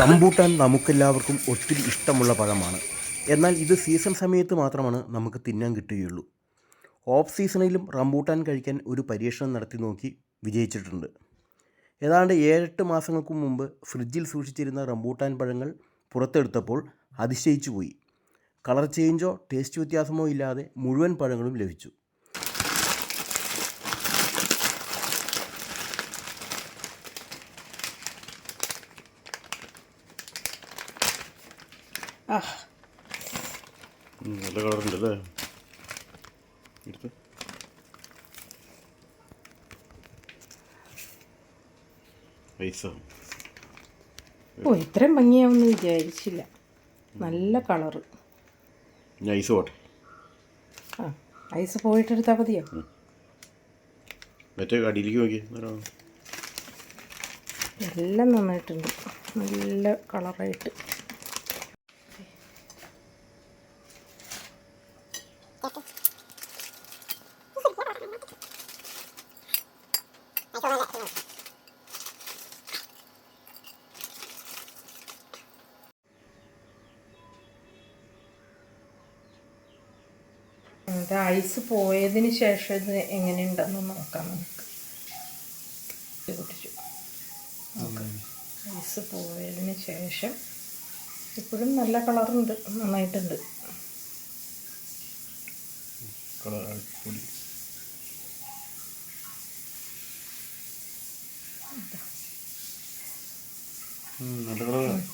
Rambutan നമുക്കെല്ലാവർക്കും ഒത്തിരി ഇഷ്ടമുള്ള പഴമാണ്. എന്നാൽ ഇത് സീസൺ സമയത്ത് മാത്രമാണ് നമുക്ക് തിന്നാൻ കിട്ടുകയുള്ളൂ. ഓഫ് സീസണിലും റംബൂട്ടാൻ കഴിക്കാൻ ഒരു പരീക്ഷണം നടത്തി നോക്കി വിജയിച്ചിട്ടുണ്ട്. ഏതാണ്ട് ഏഴെട്ട് മാസങ്ങൾക്ക് മുമ്പ് ഫ്രിഡ്ജിൽ സൂക്ഷിച്ചിരുന്ന റംബൂട്ടാൻ പഴങ്ങൾ പുറത്തെടുത്തപ്പോൾ അതിശയിച്ചു പോയി കളർ ചേഞ്ചോ ടേസ്റ്റ് വ്യത്യാസമോ ഇല്ലാതെ മുഴുവൻ പഴങ്ങളും ലഭിച്ചു. നല്ല കളറുണ്ട് അല്ലേ എടുത്ത് ഓ ഇത്രയും ഭംഗിയാവുമെന്ന് വിചാരിച്ചില്ല. നല്ല കളറ്. ഐസ് പോട്ടെ. ആ ഐസ് പോയിട്ടെടുത്താൽ മതിയോ? മറ്റേ അടിയിലേക്ക് നോക്കി എല്ലാം നന്നായിട്ടുണ്ട്. നല്ല കളറായിട്ട്. അത് ഐസ് പോയതിന് ശേഷം ഇത് എങ്ങനെയുണ്ടെന്ന് നോക്കാം നമുക്ക്. ഐസ് പോയതിന് ശേഷം ഇപ്പോഴും നല്ല കളറുണ്ട് നന്നായിട്ടുണ്ട്. നല്ല കളറാണ്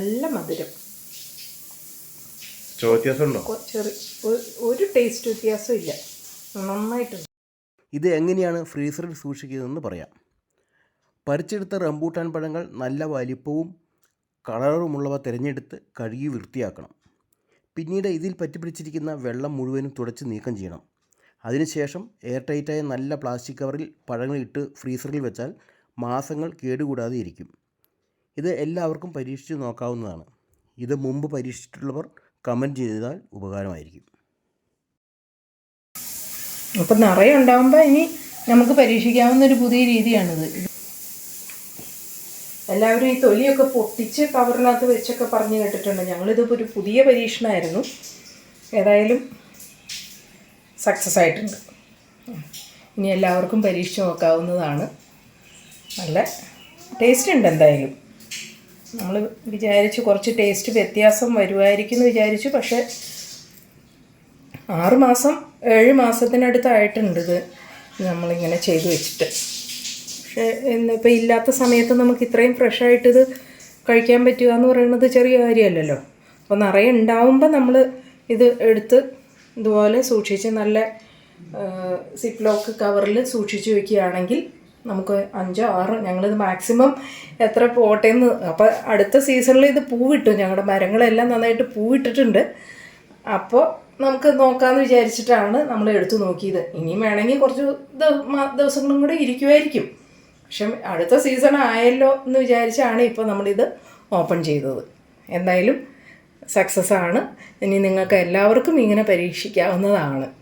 നല്ല മധുരം. വ്യത്യാസം ചെറു ഒരു- ഒരു ടേസ്റ്റ് വ്യത്യാസവും ഇല്ല. നന്നായിട്ടുണ്ട്. ഇത് എങ്ങനെയാണ് ഫ്രീസറിൽ സൂക്ഷിക്കുന്നതെന്ന് പറയാം. പരിച്ചെടുത്ത റംബൂട്ടാൻ പഴങ്ങൾ നല്ല വലിപ്പവും കളറുമുള്ളവ തിരഞ്ഞെടുത്ത് കഴുകി വൃത്തിയാക്കണം. പിന്നീട് ഇതിൽ പറ്റിപ്പിടിച്ചിരിക്കുന്ന വെള്ളം മുഴുവനും തുടച്ച് നീക്കം ചെയ്യണം. അതിനുശേഷം എയർ ടൈറ്റായ നല്ല പ്ലാസ്റ്റിക് കവറിൽ പഴങ്ങൾ ഇട്ട് ഫ്രീസറിൽ വെച്ചാൽ മാസങ്ങൾ കേടുകൂടാതെ ഇരിക്കും. ഇത് എല്ലാവർക്കും പരീക്ഷിച്ച് നോക്കാവുന്നതാണ്. ഇത് മുമ്പ് പരീക്ഷിച്ചിട്ടുള്ളവർ കമന്റ് ചെയ്താൽ ഉപകാരമായിരിക്കും. അപ്പം നിറയെ ഉണ്ടാകുമ്പോൾ ഇനി നമുക്ക് പരീക്ഷിക്കാവുന്ന ഒരു പുതിയ രീതിയാണിത്. എല്ലാവരും ഈ തൊലിയൊക്കെ പൊട്ടിച്ച് കവറിനകത്ത് വെച്ചൊക്കെ പറഞ്ഞു കേട്ടിട്ടുണ്ട്. ഞങ്ങളിതിപ്പോൾ ഒരു പുതിയ പരീക്ഷണമായിരുന്നു ഏതായാലും സക്സസ് ആയിട്ടുണ്ട്. ഇനി എല്ലാവർക്കും പരീക്ഷിച്ച് നോക്കാവുന്നതാണ്. നല്ല ടേസ്റ്റ് ഉണ്ട് എന്തായാലും. നമ്മൾ വിചാരിച്ച് കുറച്ച് ടേസ്റ്റ് വ്യത്യാസം വരുമായിരിക്കും എന്ന് വിചാരിച്ചു പക്ഷേ ആറ് മാസം ഏഴ് മാസത്തിനടുത്തായിട്ടുണ്ട് ഇത് നമ്മളിങ്ങനെ ചെയ്തു വെച്ചിട്ട്. പക്ഷേ ഇന്നിപ്പോൾ ഇല്ലാത്ത സമയത്ത് നമുക്ക് ഇത്രയും ഫ്രഷായിട്ടിത് കഴിക്കാൻ പറ്റുക എന്ന് പറയുന്നത് ചെറിയ കാര്യമല്ലല്ലോ. അപ്പോൾ നിറയെ ഉണ്ടാവുമ്പോൾ നമ്മൾ ഇത് എടുത്ത് ഇതുപോലെ സൂക്ഷിച്ച് നല്ല സിപ്ലോക്ക് കവറിൽ സൂക്ഷിച്ച് വെക്കുകയാണെങ്കിൽ നമുക്ക് അഞ്ചോ ആറോ ഞങ്ങളിത് മാക്സിമം എത്ര പോട്ടേന്ന്. അപ്പോൾ അടുത്ത സീസണിൽ ഇത് പൂവിട്ടു. ഞങ്ങളുടെ മരങ്ങളെല്ലാം നന്നായിട്ട് പൂവിട്ടിട്ടുണ്ട്. അപ്പോൾ നമുക്ക് നോക്കാമെന്ന് വിചാരിച്ചിട്ടാണ് നമ്മൾ എടുത്തു നോക്കിയത്. ഇനിയും വേണമെങ്കിൽ കുറച്ച് ദിവസങ്ങളും കൂടെ ഇരിക്കുമായിരിക്കും പക്ഷെ അടുത്ത സീസൺ ആയല്ലോ എന്ന് വിചാരിച്ചാണ് ഇപ്പോൾ നമ്മളിത് ഓപ്പൺ ചെയ്തത്. എന്തായാലും സക്സസ് ആണ്. ഇനി നിങ്ങൾക്ക് എല്ലാവർക്കും ഇങ്ങനെ പരീക്ഷിക്കാവുന്നതാണ്.